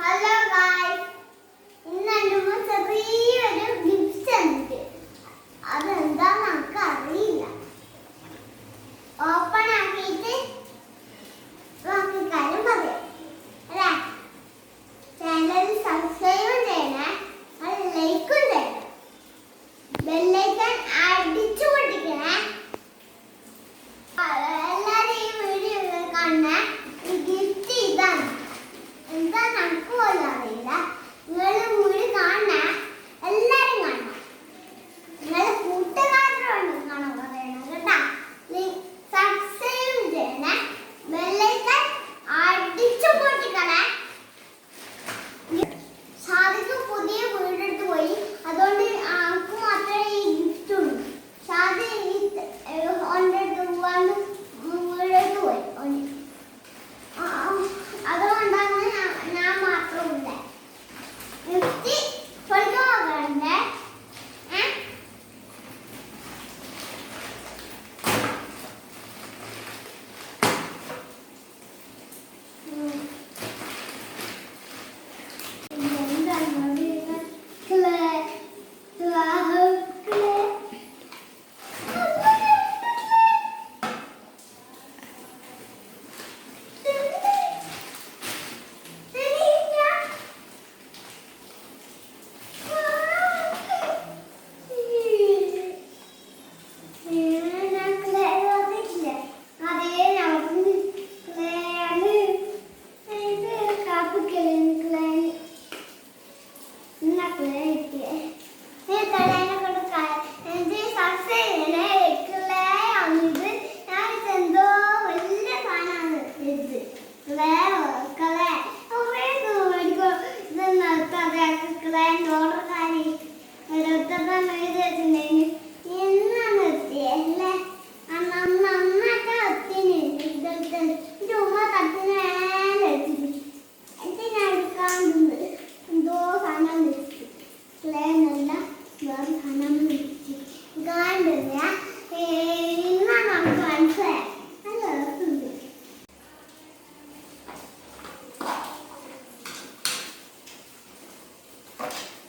Hello guys ഇന്ന് എന്റെ ചെറിയൊരു ഗിഫ്റ്റ് ഉണ്ട് അതെന്താ എനിക്ക് പോലും അറിയില്ല നിങ്ങൾ മുഴുവൻ കാണണേ സബ്സ്ക്രൈബ് ചെയ്യണേ. Спасибо.